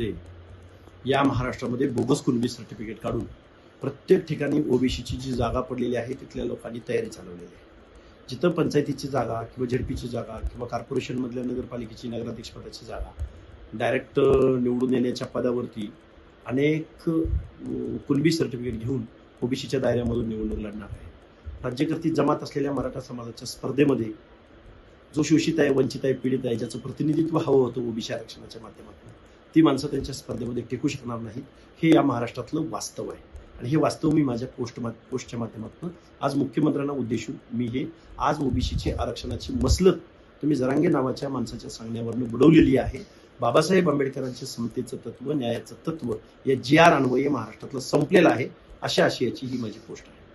या महाराष्ट्रामध्ये bogus Kunbi certificate काढून प्रत्येक ठिकाणी ओबीसीची जी जागा पडलेली आहे तिथल्या लोकांनी तयारी चालवलेली आहे. जिथं पंचायतीची जागा किंवा झेडपीची जागा किंवा कॉर्पोरेशनमधल्या नगरपालिकेची नगराध्यक्षपदाची जागा डायरेक्ट निवडून येण्याच्या पदावरती अनेक कुणबी सर्टिफिकेट घेऊन ओबीसीच्या दायऱ्यामधून निवडणूक लढणार आहे. राज्यकर्ती जमात असलेल्या मराठा समाजाच्या स्पर्धेमध्ये जो शोषित आहे वंचित आहे पीडित आहे ज्याचं प्रतिनिधित्व हवं होतं ओबीसी आरक्षणाच्या माध्यमातून ती माणसं त्यांच्या स्पर्धेमध्ये टिकू शकणार नाहीत. हे या महाराष्ट्रातलं वास्तव आहे. आणि हे वास्तव मी माझ्या पोस्ट मा पोस्टच्या माध्यमातून आज मुख्यमंत्र्यांना उद्देशून मी हे आज ओबीसीची आरक्षणाची मसलत तुम्ही जरांगे नावाच्या माणसाच्या सांगण्यावरनं बुडवलेली आहे. बाबासाहेब आंबेडकरांचे समतेचं तत्व न्यायाचं तत्व या जी आर अन्वये महाराष्ट्रातलं संपलेलं आहे अशा आशयाची ही माझी पोस्ट आहे.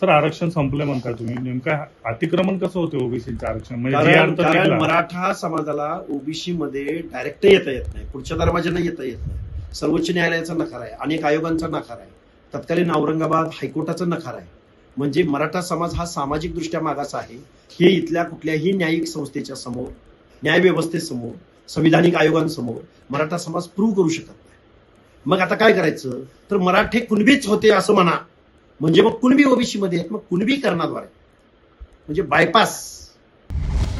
सर आरक्षण संपलं म्हणता तुम्ही. नेमकं अतिक्रमण कसं होतं ओबीसीचं आरक्षण? म्हणजे. मराठा समाजाला ओबीसी मध्ये डायरेक्ट येता येत नाही. पुढच्या दरवाज्यानं येता येत नाही. सर्वोच्च न्यायालयाचा नकार आहे. अनेक आयोगांचा नकार आहे. तत्कालीन औरंगाबाद हायकोर्टाचा नकार आहे. म्हणजे मराठा समाज हा सामाजिक दृष्ट्या मागास आहे. हे इथल्या कुठल्याही न्यायिक संस्थेच्या समोर न्यायव्यवस्थेसमोर संविधानिक आयोगांसमोर मराठा समाज प्रूव्ह करू शकत नाही. मग आता काय करायचं? तर मराठे कुणबीच होते असं म्हणा. म्हणजे मग कुणबी ओबीसी मध्ये आहेत मग कुणबीकरणाद्वारे म्हणजे बायपास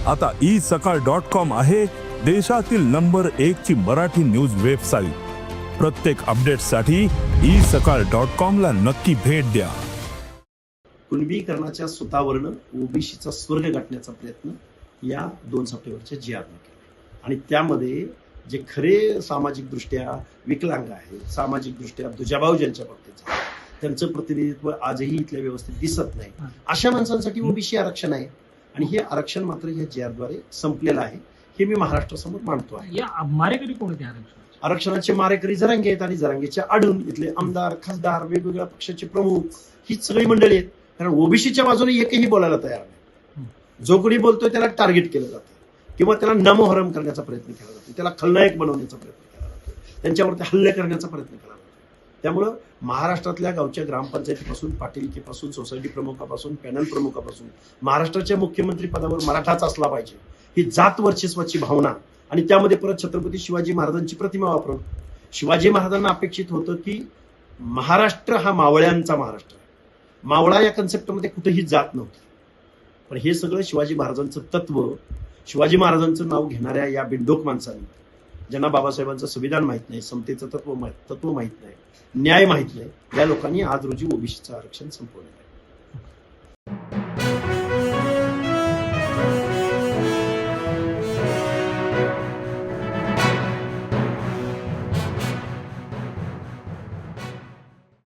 आता ई सकाळ डॉट कॉम आहे देशातील नंबर एक ची मराठी न्यूज वेबसाईट प्रत्येक अपडेटसाठी ई सकाळ डॉट कॉम ला नक्की भेट द्या. कुणबीकरणाच्या सुतावरनं ओबीसीचा स्वर्ग गाठण्याचा प्रयत्न या दोन सप्टेंबरच्या जी आरनं केला. आणि त्यामध्ये जे खरे सामाजिक दृष्ट्या विकलांग आहेत सामाजिक दृष्ट्या दुजाभाव ज्यांच्या बाबतीत झाला, त्यांचं प्रतिनिधित्व आजही इथल्या व्यवस्थेत दिसत नाही. अशा माणसांसाठी ओबीसी आरक्षण आहे. आणि हे आरक्षण मात्र या जी आरद्वारे संपलेलं आहे. हे मी महाराष्ट्रासमोर मांडतो आहे. या मारेकरी कोण होते आरक्षण आरक्षणाचे? मारेकरी जरांगे आहेत आणि जरांगेच्या आडून इथले आमदार खासदार वेगवेगळ्या पक्षाचे प्रमुख ही सगळी मंडळी आहेत. कारण ओबीसीच्या बाजूने एकही बोलायला तयार नाही. जो कोणी बोलतोय त्याला टार्गेट केलं जातं. किंवा त्याला नमोहरम करण्याचा प्रयत्न केला जातो. त्याला खलनायक बनवण्याचा प्रयत्न केला जातो. त्यांच्यावरती हल्ले करण्याचा प्रयत्न केला जातो. त्यामुळं महाराष्ट्रातल्या गावच्या ग्रामपंचायतीपासून पाटीलकीपासून सोसायटी प्रमुखापासून पॅनल प्रमुखापासून महाराष्ट्राच्या मुख्यमंत्री पदावर मराठाच असला पाहिजे. ही जात वर्चस्वाची भावना आणि त्यामध्ये परत छत्रपती शिवाजी महाराजांची प्रतिमा वापरून शिवाजी महाराजांना अपेक्षित होतं की महाराष्ट्र हा मावळ्यांचा महाराष्ट्र आहे. मावळा या कन्सेप्टमध्ये कुठेही जात नव्हती. पण हे सगळं शिवाजी महाराजांचं तत्व शिवाजी महाराजांचं नाव घेणाऱ्या या बिंडोक माणसांनी ज्यांना बाबासाहेबांचं संविधान माहीत नाही समतेचं तत्व तत्व माहीत नाही न्याय माहीत नाही. या लोकांनी आज रोजी ओबीसीचं आरक्षण संपवलं आहे.